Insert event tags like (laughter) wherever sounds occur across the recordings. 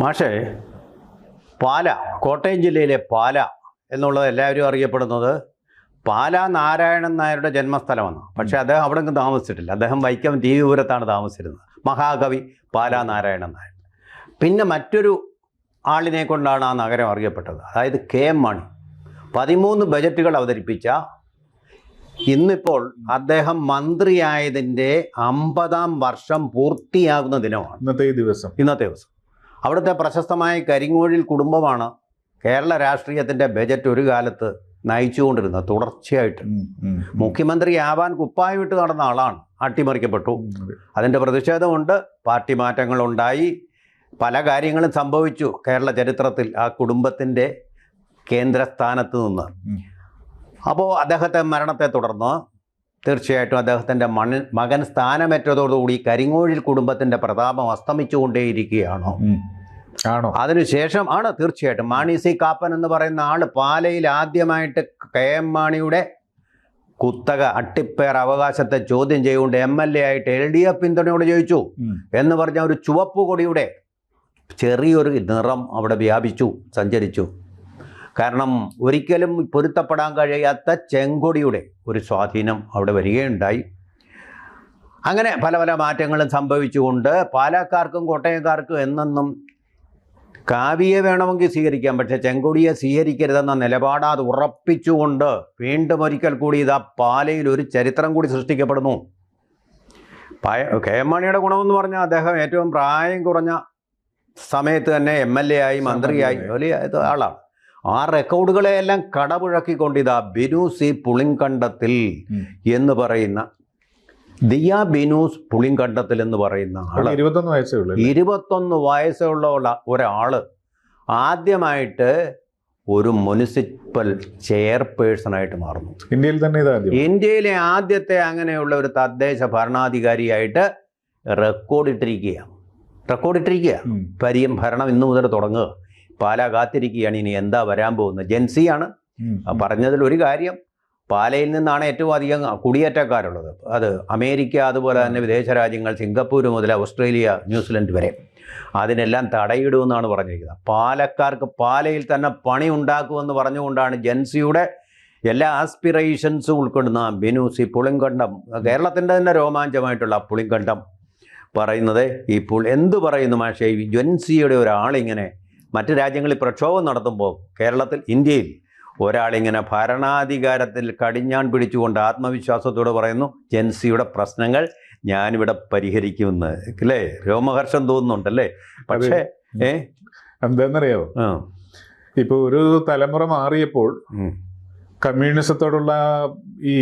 മാഷേ പാല കോട്ടയം ജില്ലയിലെ പാല എന്നുള്ളത് എല്ലാവരും അറിയപ്പെടുന്നത് പാല നാരായണൻ നായരുടെ ജന്മസ്ഥലമാണ്. പക്ഷേ അദ്ദേഹം അവിടെ നിന്ന് താമസിച്ചിട്ടില്ല. അദ്ദേഹം വൈക്കം ടി വിപുരത്താണ് താമസിച്ചിരുന്നത്. മഹാകവി പാല നാരായണൻ നായർ. പിന്നെ മറ്റൊരു ആളിനെ കൊണ്ടാണ് ആ നഗരം അറിയപ്പെട്ടത്. അതായത് കെ എം മണി. പതിമൂന്ന് ബജറ്റുകൾ അവതരിപ്പിച്ച ഇന്നിപ്പോൾ അദ്ദേഹം മന്ത്രിയായതിന്റെ അമ്പതാം വർഷം പൂർത്തിയാകുന്ന ദിനമാണ്. ഇന്നത്തെ ദിവസം. ഇന്നത്തെ ദിവസം. അവിടുത്തെ പ്രശസ്തമായ കരിങ്ങോഴിൽ കുടുംബമാണ് കേരള രാഷ്ട്രീയത്തിന്റെ ബജറ്റ് ഒരു കാലത്ത് നയിച്ചുകൊണ്ടിരുന്നത് തുടർച്ചയായിട്ട് മുഖ്യമന്ത്രി ആവാൻ ഉം. മുഖ്യമന്ത്രിയാവാൻ കുപ്പായമിട്ട് നടന്ന ആളാണ് അട്ടിമറിക്കപ്പെട്ടു. അതിന്റെ പ്രതിഷേധമുണ്ട് പാർട്ടി മാറ്റങ്ങളുണ്ടായി പല കാര്യങ്ങളും സംഭവിച്ചു കേരള ചരിത്രത്തിൽ ആ കുടുംബത്തിന്റെ കേന്ദ്രസ്ഥാനത്ത് നിന്ന്. അപ്പോൾ അദ്ദേഹത്തെ മരണത്തെ തുടർന്ന് തീർച്ചയായിട്ടും അദ്ദേഹത്തിന്റെ മണ മകൻ സ്ഥാനമേറ്റതോടുകൂടി കരിങ്ങോഴിൽ കുടുംബത്തിന്റെ പ്രതാപം അസ്തമിച്ചുകൊണ്ടേയിരിക്കുകയാണോ. ആണോ? അതിനുശേഷം ആണ് തീർച്ചയായിട്ടും മാണി സി കാപ്പൻ എന്ന് പറയുന്ന ആൾ പാലയിൽ ആദ്യമായിട്ട് കെ എം മാണിയുടെ കുത്തക അട്ടിപ്പേർ അവകാശത്തെ ചോദ്യം ചെയ്തുകൊണ്ട് എം എൽ എ ആയിട്ട് എൽ ഡി എഫ് പിന്തുണയോട് ചോദിച്ചു എന്ന് പറഞ്ഞ ഒരു ചുവപ്പ് കൊടിയുടെ ചെറിയൊരു നിറം അവിടെ വ്യാപിച്ചു സഞ്ചരിച്ചു. കാരണം ഒരിക്കലും പൊരുത്തപ്പെടാൻ കഴിയാത്ത ചെങ്കൊടിയുടെ ഒരു സ്വാധീനം അവിടെ വരികയുണ്ടായി. അങ്ങനെ പല പല മാറ്റങ്ങളും സംഭവിച്ചുകൊണ്ട് പാലക്കാർക്കും കോട്ടയക്കാർക്കും എന്നെന്നും കാവ്യയെ വേണമെങ്കിൽ സ്വീകരിക്കാം പക്ഷെ ചെങ്കൊടിയെ സ്വീകരിക്കരുതെന്ന നിലപാട് അത് ഉറപ്പിച്ചുകൊണ്ട് വീണ്ടും ഒരിക്കൽ കൂടി ഇതാ പാലയിൽ ഒരു ചരിത്രം കൂടി സൃഷ്ടിക്കപ്പെടുന്നു. പയ കെ എം മാണിയുടെ ഗുണമെന്ന് പറഞ്ഞാൽ അദ്ദേഹം ഏറ്റവും പ്രായം കുറഞ്ഞ സമയത്ത് തന്നെ എം എൽ എ ആയി മന്ത്രിയായി വലിയ ആളാണ്. ആ റെക്കോർഡുകളെയെല്ലാം കടപുഴക്കിക്കൊണ്ട് ഇതാ ബിനു സി പുളിങ്കണ്ടത്തിൽ എന്ന് പറയുന്ന ദിയ ബിനൂസ് പുളിങ്കണ്ടത്തിൽ എന്ന് പറയുന്ന ആൾ. ഇരുപത്തൊന്ന് വയസ്സേ ഉള്ളൂ ഇരുപത്തൊന്ന് വയസ്സുള്ള ഒരാൾ. ആദ്യമായിട്ട് ഒരു മുനിസിപ്പൽ ചെയർപേഴ്സണായിട്ട് മാറുന്നു. ഇന്ത്യയിൽ തന്നെ ഇന്ത്യയിലെ ആദ്യത്തെ അങ്ങനെയുള്ള ഒരു തദ്ദേശ ഭരണാധികാരിയായിട്ട് റെക്കോർഡ് റെക്കോർഡിട്ടിരിക്കുകയാണ് റെക്കോർഡ് ഇട്ടിരിക്കുക പരിയം ഭരണം ഇന്നു മുതൽ തുടങ്ങുക. പാല കാത്തിരിക്കുകയാണ്. ഇനി എന്താ വരാൻ പോകുന്നത്? ജെൻസിയാണ്. പറഞ്ഞതിൽ ഒരു കാര്യം. പാലയിൽ നിന്നാണ് ഏറ്റവും അധികം കുടിയേറ്റക്കാരുള്ളത്. അത് അമേരിക്ക അതുപോലെ തന്നെ വിദേശ രാജ്യങ്ങൾ സിംഗപ്പൂർ മുതൽ ഓസ്ട്രേലിയ ന്യൂസിലൻഡ് വരെ. അതിനെല്ലാം തടയിടുമെന്നാണ് പറഞ്ഞിരിക്കുന്നത്. പാലക്കാർക്ക് പാലയിൽ തന്നെ പണി ഉണ്ടാക്കുമെന്ന് പറഞ്ഞുകൊണ്ടാണ് ജൻസിയുടെ എല്ലാ ആസ്പിറേഷൻസും ഉൾക്കൊള്ളുന്ന ബിനൂസി പുളിങ്കണ്ഠം കേരളത്തിന്റെ തന്നെ രോമാഞ്ചമായിട്ടുള്ള പുളിങ്കണ്ഠം പറയുന്നത് ഇപ്പോൾ പുൾ എന്ത് പറയുന്നു മാഷേ? ജൻസിയുടെ ഒരാളിങ്ങനെ മറ്റ് രാജ്യങ്ങളിൽ പ്രക്ഷോഭം നടത്തുമ്പോൾ കേരളത്തിൽ ഇന്ത്യയിൽ ഒരാളിങ്ങനെ ഭരണാധികാരത്തിൽ കടിഞ്ഞാൺ പിടിച്ചുകൊണ്ട് ആത്മവിശ്വാസത്തോടെ പറയുന്നു ജൻസിയുടെ പ്രശ്നങ്ങൾ ഞാനിവിടെ പരിഹരിക്കുമെന്ന്. അല്ലേ രോമഹർഷം തോന്നുന്നുണ്ടല്ലേ? പക്ഷേ ഏ? എന്താണെന്നറിയാവോ ആ, ഇപ്പൊ ഒരു തലമുറ മാറിയപ്പോൾ കമ്മ്യൂണിസത്തോടുള്ള ഈ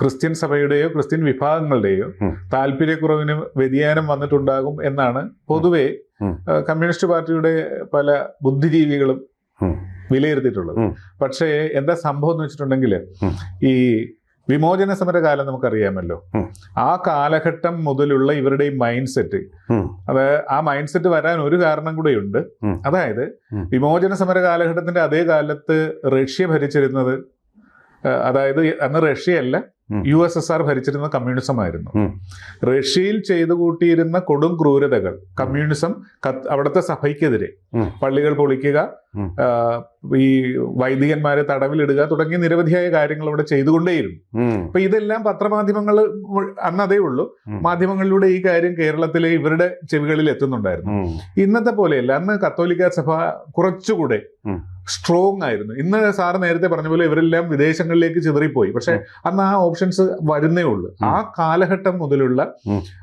ക്രിസ്ത്യൻ സഭയുടെയോ ക്രിസ്ത്യൻ വിഭാഗങ്ങളുടെയോ. താല്പര്യക്കുറവിന് വ്യതിയാനം വന്നിട്ടുണ്ടാകും എന്നാണ് പൊതുവെ കമ്മ്യൂണിസ്റ്റ് പാർട്ടിയുടെ പല ബുദ്ധിജീവികളും വിലയിരുത്തിയിട്ടുള്ളത്. പക്ഷേ എന്താ സംഭവം എന്ന് വെച്ചിട്ടുണ്ടെങ്കിൽ ഈ വിമോചന സമര കാലം നമുക്കറിയാമല്ലോ ആ കാലഘട്ടം മുതലുള്ള ഇവരുടെ ഈ മൈൻഡ് സെറ്റ് അത് ആ മൈൻഡ് സെറ്റ് വരാൻ ഒരു കാരണം കൂടെയുണ്ട്. അതായത്. വിമോചന സമര കാലഘട്ടത്തിന്റെ അതേ കാലത്ത് റഷ്യ ഭരിച്ചിരുന്നത് അതായത് അന്ന് റഷ്യയല്ല. യു എസ് എസ് ആർ ഭരിച്ചിരുന്ന കമ്മ്യൂണിസം ആയിരുന്നു. റഷ്യയിൽ ചെയ്തു കൂട്ടിയിരുന്ന കൊടും ക്രൂരതകൾ കമ്മ്യൂണിസം അവിടുത്തെ സഭയ്ക്കെതിരെ പള്ളികൾ പൊളിക്കുക ഈ വൈദികന്മാരെ തടവിലിടുക തുടങ്ങിയ നിരവധിയായ കാര്യങ്ങൾ അവിടെ ചെയ്തുകൊണ്ടേയിരുന്നു. അപ്പൊ ഇതെല്ലാം പത്രമാധ്യമങ്ങൾ അന്നതേ ഉള്ളൂ. മാധ്യമങ്ങളിലൂടെ ഈ കാര്യം കേരളത്തിലെ ഇവരുടെ ചെവികളിൽ എത്തുന്നുണ്ടായിരുന്നു. ഇന്നത്തെ പോലെയല്ല. അന്ന് കത്തോലിക്ക സഭ കുറച്ചുകൂടെ. സ്ട്രോങ് ആയിരുന്നു. ഇന്ന് സാർ നേരത്തെ പറഞ്ഞ പോലെ ഇവരെല്ലാം വിദേശങ്ങളിലേക്ക് ചിതറിപ്പോയി. പക്ഷെ അന്ന് ആ ഓപ്ഷൻസ് വരുന്നേ ഉള്ളൂ. ആ കാലഘട്ടം മുതലുള്ള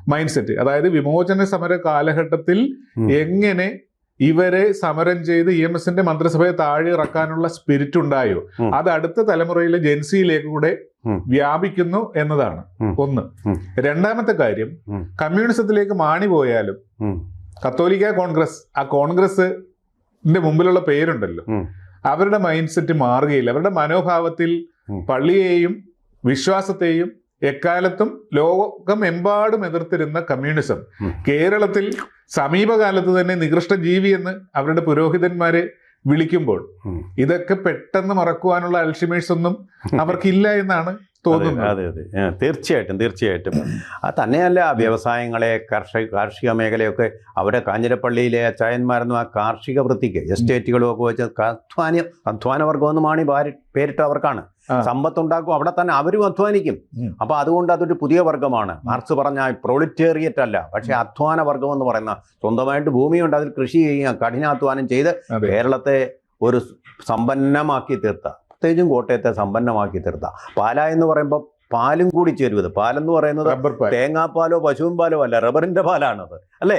മൈൻഡ് സെറ്റ് അതായത് വിമോചന സമര കാലഘട്ടത്തിൽ എങ്ങനെ ഇവരെ സമരം ചെയ്ത് ഇ എം എസിന്റെ മന്ത്രിസഭയെ താഴെ ഇറക്കാനുള്ള സ്പിരിറ്റ് ഉണ്ടായോ? അത് അടുത്ത തലമുറയിലെ ജെൻസിയിലേക്ക് കൂടെ വ്യാപിക്കുന്നു എന്നതാണ് ഒന്ന്. രണ്ടാമത്തെ കാര്യം കമ്മ്യൂണിസത്തിലേക്ക് മാണി പോയാലും കത്തോലിക്ക കോൺഗ്രസ് ആ കോൺഗ്രസിന്റെ മുമ്പിലുള്ള പേരുണ്ടല്ലോ. അവരുടെ മൈൻഡ് സെറ്റ് മാറുകയില്ല. അവരുടെ മനോഭാവത്തിൽ പള്ളിയെയും വിശ്വാസത്തെയും എക്കാലത്തും ലോകമെമ്പാടും എതിർത്തിരുന്ന കമ്മ്യൂണിസം കേരളത്തിൽ സമീപകാലത്ത് തന്നെ നികൃഷ്ട ജീവി എന്ന് അവരുടെ പുരോഹിതന്മാരെ വിളിക്കുമ്പോൾ ഇതൊക്കെ പെട്ടെന്ന് മറക്കുവാനുള്ള അൽഷിമേഴ്സ് ഒന്നും (laughs) അവർക്കില്ല എന്നാണ് തോന്നുന്നത് അതെ അതെ തീർച്ചയായിട്ടും തീർച്ചയായിട്ടും. അത് തന്നെയല്ല വ്യവസായങ്ങളെ കർഷക കാർഷിക മേഖലയൊക്കെ അവിടെ കാഞ്ഞിരപ്പള്ളിയിലെ അച്ചായന്മാരെന്നും ആ കാർഷിക വൃത്തിക്ക് എസ്റ്റേറ്റുകളും ഒക്കെ വെച്ച് അധ്വാന അധ്വാന വർഗമെന്ന് മാണി പാരി പേരിട്ട അവർക്കാണ്. സമ്പത്തുണ്ടാക്കും അവിടെ തന്നെ അവരും അധ്വാനിക്കും. അപ്പോൾ അപ്പൊ അതുകൊണ്ട് അതൊരു പുതിയ വർഗമാണ്. മാർക്സ് പറഞ്ഞ പ്രൊളിറ്റേറിയറ്റ് അല്ല പക്ഷെ അധ്വാന വർഗം എന്ന് പറയുന്ന സ്വന്തമായിട്ട് ഭൂമിയുണ്ട് അതിൽ കൃഷി ചെയ്യുക കഠിനാധ്വാനം ചെയ്ത് കേരളത്തെ ഒരു സമ്പന്നമാക്കി തീർത്ത. പ്രത്യേകിച്ചും കോട്ടയത്തെ സമ്പന്നമാക്കി തീർത്ത. പാല എന്ന് പറയുമ്പോൾ പാലും കൂടി ചേരുവത്. പാലെന്ന് പറയുന്നത് തേങ്ങാപ്പാലോ പശുവും പാലോ അല്ല റബ്ബറിന്റെ പാലാണത്. അല്ലേ?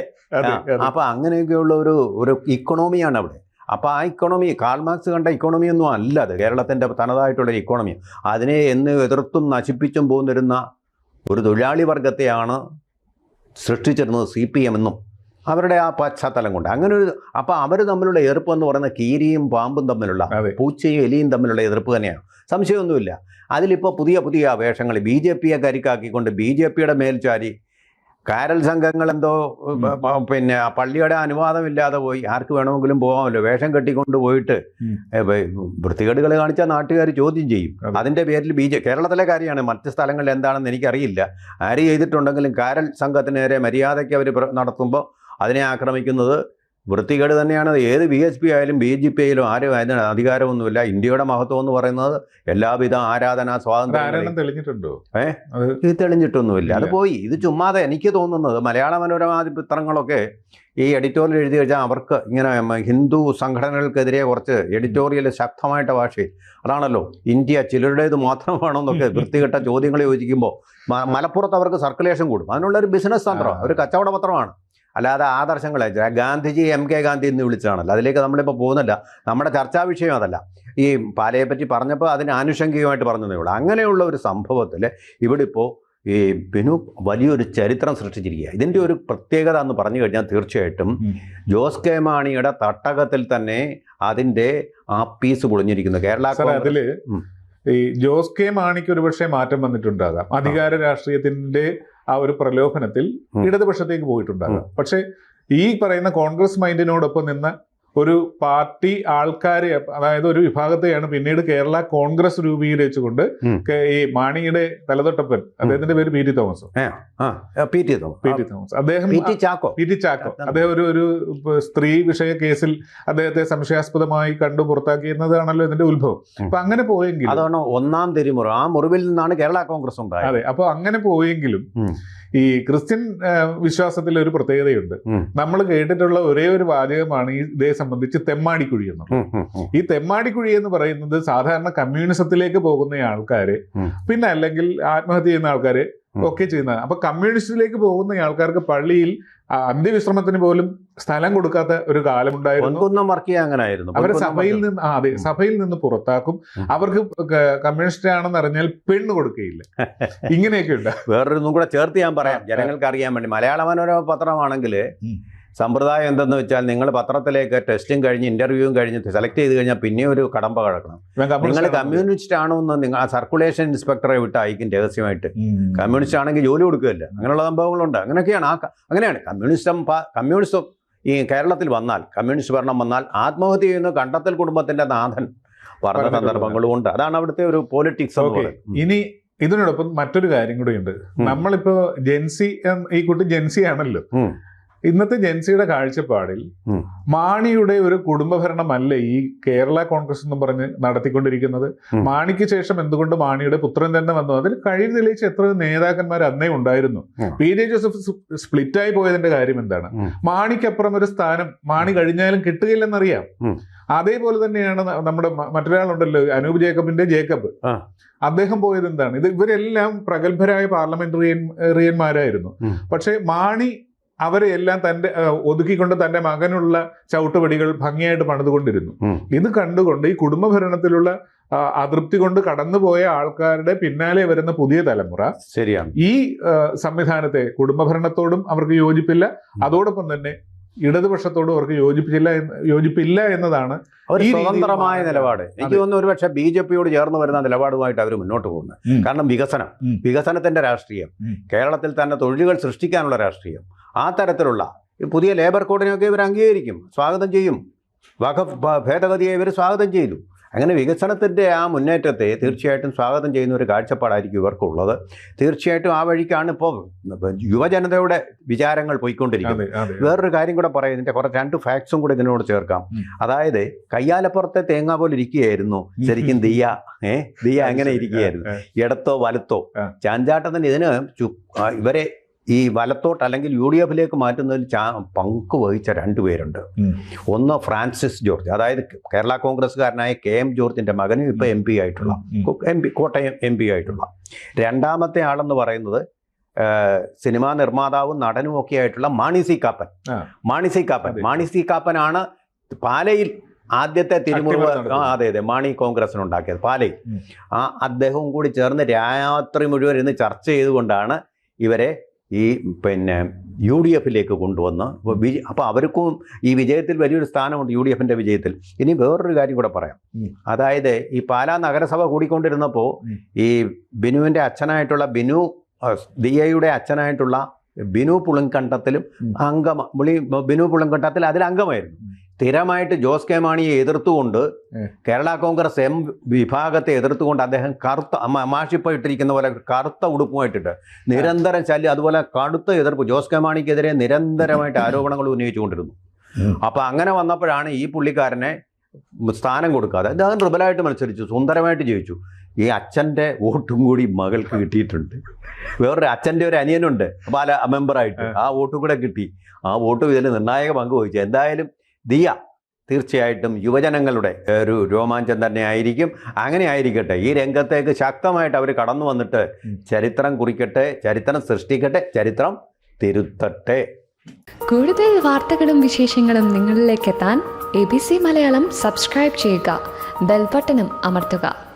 അപ്പൊ അങ്ങനെയൊക്കെയുള്ള ഒരു ഒരു ഇക്കണോമിയാണ് അവിടെ. അപ്പോൾ ആ ഇക്കണോമി കാൾമാർക്സ് കണ്ട ഇക്കോണമി ഒന്നും അല്ല അത്. കേരളത്തിന്റെ തനതായിട്ടുള്ള ഇക്കോണമി അതിനെ എന്ന് എതിർത്തും നശിപ്പിച്ചും പോന്നിരുന്ന ഒരു തൊഴിലാളി വർഗത്തെയാണ് സൃഷ്ടിച്ചിരുന്നത് സി പി എം എന്നും. അവരുടെ ആ പശ്ചാത്തലം കൊണ്ട്. അങ്ങനെ ഒരു അപ്പൊ അവർ തമ്മിലുള്ള എതിർപ്പ് എന്ന് പറയുന്ന കീരിയും പാമ്പും തമ്മിലുള്ള പൂച്ചയും എലിയും തമ്മിലുള്ള എതിർപ്പ് തന്നെയാണ്. സംശയമൊന്നുമില്ല. അതിലിപ്പോൾ പുതിയ പുതിയ വേഷങ്ങൾ ബി ജെ പിയെ കരിക്കാക്കിക്കൊണ്ട് ബി ജെ പിയുടെ മേൽചാരി കാരൽ സംഘങ്ങൾ എന്തോ പിന്നെ പള്ളിയുടെ അനുവാദമില്ലാതെ പോയി. ആർക്ക് വേണമെങ്കിലും പോകാമല്ലോ. വേഷം കെട്ടിക്കൊണ്ട് പോയിട്ട് വൃത്തികേടുകൾ കാണിച്ചാൽ നാട്ടുകാർ ചോദ്യം ചെയ്യും. അതിന്റെ പേരിൽ ബി ജെ കേരളത്തിലെ കാര്യമാണ്. മറ്റ് സ്ഥലങ്ങളിൽ എന്താണെന്ന് എനിക്കറിയില്ല. ആര് ചെയ്തിട്ടുണ്ടെങ്കിലും കാരൽ സംഘത്തിനേരെ മര്യാദയ്ക്ക് അവർ നടത്തുമ്പോൾ അതിനെ ആക്രമിക്കുന്നത് വൃത്തികേട് തന്നെയാണ്. ഏത് ബി എസ് പി ആയാലും ബി ജെ പി ആയാലും ആരും അതിന് അധികാരമൊന്നുമില്ല. ഇന്ത്യയുടെ മഹത്വം എന്ന് പറയുന്നത് എല്ലാവിധ ആരാധന സ്വാതന്ത്ര്യം തെളിഞ്ഞിട്ടുണ്ടോ? ഏഹ് ഇത് തെളിഞ്ഞിട്ടൊന്നുമില്ല. അത് പോയി. ഇത് ചുമ്മാതെ എനിക്ക് തോന്നുന്നത് മലയാള മനോരമ ചിത്രങ്ങളൊക്കെ ഈ എഡിറ്റോറിയൽ എഴുതി കഴിഞ്ഞാൽ അവർക്ക് ഇങ്ങനെ ഹിന്ദു സംഘടനകൾക്കെതിരെ കുറച്ച് എഡിറ്റോറിയൽ ശക്തമായിട്ട് ഭാഷയിൽ അതാണല്ലോ. ഇന്ത്യ ചിലരുടേത് മാത്രമാണെന്നൊക്കെ (laughs) വൃത്തികെട്ട ചോദ്യങ്ങൾ യോജിക്കുമ്പോൾ മലപ്പുറത്ത് അവർക്ക് സർക്കുലേഷൻ കൂടും. അതിനുള്ള ഒരു ബിസിനസ് തന്ത്രം ഒരു കച്ചവട പത്രമാണ്. അല്ലാതെ ആദർശങ്ങളെ ഗാന്ധിജി എം കെ ഗാന്ധി എന്ന് വിളിച്ചതാണല്ലോ. അതിലേക്ക് നമ്മളിപ്പോൾ പോകുന്നില്ല. നമ്മുടെ ചർച്ചാ വിഷയം അതല്ല. ഈ പാലയെ പറ്റി പറഞ്ഞപ്പോൾ അതിന് ആനുഷംഗികമായിട്ട് പറഞ്ഞതേ ഉള്ളൂ. അങ്ങനെയുള്ള ഒരു സംഭവത്തിൽ ഇവിടെ ഇപ്പോൾ ഈ ബിനു വലിയൊരു ചരിത്രം സൃഷ്ടിച്ചിരിക്കുക ഇതിന്റെ ഒരു പ്രത്യേകത എന്ന് പറഞ്ഞു കഴിഞ്ഞാൽ തീർച്ചയായിട്ടും. ജോസ് കെ മാണിയുടെ തട്ടകത്തിൽ തന്നെ അതിന്റെ ആ പീസ് പൊളിഞ്ഞിരിക്കുന്നു. കേരള ഉം. ഈ ജോസ് കെ മാണിക്ക് ഒരുപക്ഷെ മാറ്റം വന്നിട്ടുണ്ടാകാം. അധികാര രാഷ്ട്രീയത്തിന്റെ ആ ഒരു പ്രലോഭനത്തിൽ. ഇടതുപക്ഷത്തേക്ക് പോയിട്ടുണ്ടാകാം പക്ഷെ ഈ പറയുന്ന കോൺഗ്രസ് മൈൻഡിനോടൊപ്പം നിന്ന ഒരു പാർട്ടി ആൾക്കാരെ അതായത് ഒരു വിഭാഗത്തെയാണ് പിന്നീട് കേരള കോൺഗ്രസ് രൂപീകരിച്ചുകൊണ്ട് ഈ മാണിയുടെ തലതൊട്ടപ്പൻ അദ്ദേഹത്തിന്റെ പേര് P T Thomas. P T Thomas. അദ്ദേഹം ചാക്കോ. P T Chacko. അദ്ദേഹം ഒരു ഒരു സ്ത്രീ വിഷയ കേസിൽ അദ്ദേഹത്തെ സംശയാസ്പദമായി കണ്ടു പുറത്താക്കിയെന്നതാണല്ലോ ഇതിന്റെ ഉത്ഭവം. അപ്പൊ അങ്ങനെ പോയെങ്കിലും അതാണ് ഒന്നാം തിരിമുറ. ആ മുറിവിൽ നിന്നാണ് കേരള കോൺഗ്രസ് ഉണ്ടായത്. അതെ അപ്പൊ അങ്ങനെ പോയെങ്കിലും. ഈ ക്രിസ്ത്യൻ വിശ്വാസത്തിൽ ഒരു പ്രത്യേകതയുണ്ട്. നമ്മൾ കേട്ടിട്ടുള്ള ഒരേ ഒരു വാചകമാണ് ഈ ഇതേ സംബന്ധിച്ച് തെമ്മാടിക്കുഴി എന്നുള്ളത് ഉം. ഈ തെമ്മാടിക്കുഴി എന്ന് പറയുന്നത് സാധാരണ കമ്മ്യൂണിസത്തിലേക്ക് പോകുന്ന ആൾക്കാര് പിന്നെ അല്ലെങ്കിൽ ആത്മഹത്യ ചെയ്യുന്ന ആൾക്കാര്. ഒക്കെ ചെയ്യുന്നതാണ്. അപ്പൊ കമ്മ്യൂണിസ്റ്റിലേക്ക് പോകുന്ന ആൾക്കാർക്ക് പള്ളിയിൽ അന്ത്യവിശ്രമത്തിന് പോലും സ്ഥലം കൊടുക്കാത്ത ഒരു കാലമുണ്ടായിരുന്നു. ഉണ്ടായിരുന്നു അങ്ങനെയായിരുന്നു അവരെ സഭയിൽ നിന്ന് ആ, അതെ സഭയിൽ നിന്ന് പുറത്താക്കും. അവർക്ക് കമ്മ്യൂണിസ്റ്റ് ആണെന്ന് അറിഞ്ഞാൽ പെണ്ണ് കൊടുക്കുകയില്ല. (laughs) ഇങ്ങനെയൊക്കെ ഉണ്ട് വേറൊരു കൂടെ ചേർത്ത് ഞാൻ പറയാം. ജനങ്ങൾക്ക് അറിയാൻ വേണ്ടി. മലയാള മനോരമ പത്രമാണെങ്കിൽ. സമ്പ്രദായം എന്തെന്ന് വെച്ചാൽ നിങ്ങൾ പത്രത്തിലേക്ക് ടെസ്റ്റും കഴിഞ്ഞ് ഇന്റർവ്യൂവും കഴിഞ്ഞ് സെലക്ട് ചെയ്ത് കഴിഞ്ഞാൽ പിന്നെ ഒരു കടമ്പ കിടക്കണം. നിങ്ങൾ കമ്മ്യൂണിസ്റ്റ് ആണോ എന്ന് നിങ്ങൾ ആ സർക്കുലേഷൻ ഇൻസ്പെക്ടറെ വിട്ട് അയക്കും രഹസ്യമായിട്ട്. കമ്മ്യൂണിസ്റ്റ് ആണെങ്കിൽ ജോലി കൊടുക്കുകയല്ല. അങ്ങനെയുള്ള സംഭവങ്ങളുണ്ട്. അങ്ങനെയൊക്കെയാണ്. ആ അങ്ങനെയാണ്. കമ്മ്യൂണിസം കമ്മ്യൂണിസ്റ്റ് കമ്മ്യൂണിസം ഈ കേരളത്തിൽ വന്നാൽ കമ്മ്യൂണിസ്റ്റ് ഭരണം വന്നാൽ ആത്മഹത്യ ചെയ്യുന്ന കണ്ടെത്തൽ കുടുംബത്തിന്റെ നാഥൻ പറഞ്ഞ സന്ദർഭങ്ങളും ഉണ്ട് അതാണ് അവിടുത്തെ ഒരു പൊളിറ്റിക്സ് ഇനി ഇതിനോടൊപ്പം മറ്റൊരു കാര്യം കൂടി ഉണ്ട് ഉം. നമ്മളിപ്പോ ജെൻസി ഈ കുട്ടി ജെൻസി ആണല്ലോ. ഇന്നത്തെ ജെൻസിയുടെ കാഴ്ചപ്പാടിൽ മാണിയുടെ ഒരു കുടുംബഭരണമല്ല ഈ കേരള കോൺഗ്രസ് എന്ന് പറഞ്ഞ് നടത്തിക്കൊണ്ടിരിക്കുന്നത്. മാണിക്ക് ശേഷം എന്തുകൊണ്ട് മാണിയുടെ പുത്രൻ തന്നെ വന്നു? അതിൽ കഴിവ് തെളിയിച്ച എത്ര നേതാക്കന്മാർ അന്നേ ഉണ്ടായിരുന്നു. പി. ജെ. ജോസഫ് സ്പ്ലിറ്റായി പോയതിന്റെ കാര്യം എന്താണ്? മാണിക്കപ്പുറം ഒരു സ്ഥാനം മാണി കഴിഞ്ഞാലും കിട്ടുകയില്ലെന്നറിയാം. അതേപോലെ തന്നെയാണ് നമ്മുടെ മറ്റൊരാളുണ്ടല്ലോ അനൂപ് ജേക്കബിന്റെ ജേക്കബ്. അദ്ദേഹം പോയത് എന്താണ് ഇത് ഇവരെല്ലാം പ്രഗത്ഭരായ പാർലമെന്ററിയൻ റിയന്മാരായിരുന്നു പക്ഷേ മാണി അവരെ എല്ലാം തന്റെ ഒതുക്കിക്കൊണ്ട് തന്റെ മകനുള്ള ചവിട്ടുപടികൾ ഭംഗിയായിട്ട് പണിതുകൊണ്ടിരുന്നു. ഇത് കണ്ടുകൊണ്ട് ഈ കുടുംബഭരണത്തിലുള്ള അതൃപ്തി കൊണ്ട് കടന്നുപോയ ആൾക്കാരുടെ പിന്നാലെ വരുന്ന പുതിയ തലമുറ ശരിയാണ് ഈ സംവിധാനത്തെ കുടുംബഭരണത്തോടും അവർക്ക് യോജിപ്പില്ല. അതോടൊപ്പം തന്നെ ഇടതുപക്ഷത്തോടും അവർക്ക് യോജിപ്പിച്ചില്ല യോജിപ്പില്ല എന്നതാണ് ഒരു സ്വതന്ത്രമായ നിലപാട്. എനിക്ക്. തോന്നുന്നു ഒരുപക്ഷെ ബി ജെ പിയോട് ചേർന്ന് വരുന്ന നിലപാടുമായിട്ട് അവർ മുന്നോട്ട് പോകുന്നത് കാരണം വികസനം. വികസനത്തിന്റെ രാഷ്ട്രീയം. കേരളത്തിൽ തന്നെ തൊഴിലുകൾ സൃഷ്ടിക്കാനുള്ള രാഷ്ട്രീയം. ആ തരത്തിലുള്ള പുതിയ ലേബർ കോഡിനെയൊക്കെ ഇവർ അംഗീകരിക്കും സ്വാഗതം ചെയ്യും. വഖഫ് ഭേദഗതിയെ ഇവർ സ്വാഗതം ചെയ്തു. അങ്ങനെ വികസനത്തിന്റെ ആ മുന്നേറ്റത്തെ തീർച്ചയായിട്ടും സ്വാഗതം ചെയ്യുന്ന ഒരു കാഴ്ചപ്പാടായിരിക്കും ഇവർക്കുള്ളത്. തീർച്ചയായിട്ടും ആ വഴിക്കാണ് ഇപ്പോൾ യുവജനതയുടെ വിചാരങ്ങൾ പോയിക്കൊണ്ടിരിക്കുന്നത്. വേറൊരു കാര്യം കൂടെ പറയാം. ഇതിന്റെ കുറേ രണ്ട് ഫാക്ട്സും കൂടെ ഇതിനോട് ചേർക്കാം. അതായത് കയ്യാലപ്പുറത്തെ തേങ്ങ പോലെ ഇരിക്കുകയായിരുന്നു. ശരിക്കും ദിയ. ഏ? ദിയ അങ്ങനെ ഇരിക്കുകയായിരുന്നു. ഇടത്തോ വലത്തോ. ചാഞ്ചാട്ടത്തിന് ഇതിന് ഇവരെ ഈ വലത്തോട്ട് അല്ലെങ്കിൽ യു ഡി എഫിലേക്ക് മാറ്റുന്നതിൽ ചാ പങ്ക് വഹിച്ച രണ്ടുപേരുണ്ട്. ഒന്ന് ഫ്രാൻസിസ് ജോർജ്. അതായത് കേരള കോൺഗ്രസ്സുകാരനായ കെ എം ജോർജിന്റെ മകനും ഇപ്പോൾ എം പി ആയിട്ടുള്ള. M P Kottayam M P ആയിട്ടുള്ള. രണ്ടാമത്തെ ആളെന്ന് പറയുന്നത് സിനിമാ നിർമ്മാതാവും നടനും ഒക്കെ ആയിട്ടുള്ള Mani C Kappan. Mani C Kappan. Mani C കാപ്പനാണ് പാലയിൽ ആദ്യത്തെ തിരുമുറിവ് അതെ അതെ മാണി കോൺഗ്രസിനുണ്ടാക്കിയത് പാലയിൽ. ആ അദ്ദേഹവും കൂടി ചേർന്ന് രാത്രി മുഴുവൻ ഇന്ന് ചർച്ച ചെയ്തുകൊണ്ടാണ് ഇവരെ ഈ പിന്നെ യു ഡി എഫിലേക്ക് കൊണ്ടുവന്ന് അപ്പോൾ അവർക്കും ഈ വിജയത്തിൽ വലിയൊരു സ്ഥാനമുണ്ട് യു ഡി എഫിന്റെ വിജയത്തിൽ ഇനി വേറൊരു കാര്യം കൂടെ പറയാം അതായത് ഈ പാലാ നഗരസഭ കൂടിക്കൊണ്ടിരുന്നപ്പോൾ. ഈ ബിനുവിന്റെ അച്ഛനായിട്ടുള്ള ബിനു ഡി ദിയയുടെ അച്ഛനായിട്ടുള്ള ബിനു പുളിങ്കണ്ടത്തിലും. അംഗം പുളി ബിനു പുളിങ്കണ്ടത്തിൽ അതിൽ അംഗമായിരുന്നു. സ്ഥിരമായിട്ട് ജോസ് കെ മാണിയെ എതിർത്തുകൊണ്ട്. കേരള കോൺഗ്രസ് എം വിഭാഗത്തെ എതിർത്തുകൊണ്ട് അദ്ദേഹം കറുത്ത മ- മാഷിപ്പ ഇട്ടിരിക്കുന്ന പോലെ കറുത്ത ഉടുപ്പുമായിട്ടിട്ട് നിരന്തരം ശല്യം അതുപോലെ കടുത്ത എതിർപ്പ് ജോസ് കെ മാണിക്കെതിരെ നിരന്തരമായിട്ട് ആരോപണങ്ങൾ ഉന്നയിച്ചുകൊണ്ടിരുന്നു. അപ്പോൾ അപ്പൊ അങ്ങനെ വന്നപ്പോഴാണ് ഈ പുള്ളിക്കാരനെ സ്ഥാനം കൊടുക്കാതെ അദ്ദേഹം റിബലായിട്ട് മത്സരിച്ചു സുന്ദരമായിട്ട് ജയിച്ചു. ഈ അച്ഛന്റെ വോട്ടും കൂടി മകൾക്ക് കിട്ടിയിട്ടുണ്ട്. വേറൊരു അച്ഛന്റെ ഒരു അനിയനുണ്ട് ബാല മെമ്പറായിട്ട്. ആ വോട്ടും കൂടെ കിട്ടി. ആ വോട്ടും ഇതിൽ നിർണായക പങ്ക് വഹിച്ചു. എന്തായാലും ദിയ തീർച്ചയായിട്ടും യുവജനങ്ങളുടെ ഒരു രോമാഞ്ചം തന്നെ ആയിരിക്കും. അങ്ങനെ ആയിരിക്കട്ടെ ഈ രംഗത്തേക്ക് ശക്തമായിട്ട് അവർ കടന്നു വന്നിട്ട് ചരിത്രം കുറിക്കട്ടെ ചരിത്രം സൃഷ്ടിക്കട്ടെ ചരിത്രം തിരുത്തട്ടെ. കൂടുതൽ വാർത്തകളും വിശേഷങ്ങളും നിങ്ങളിലേക്ക് എത്താൻ A B C Malayalam subscribe ചെയ്യുക ബെൽബട്ടനും അമർത്തുക.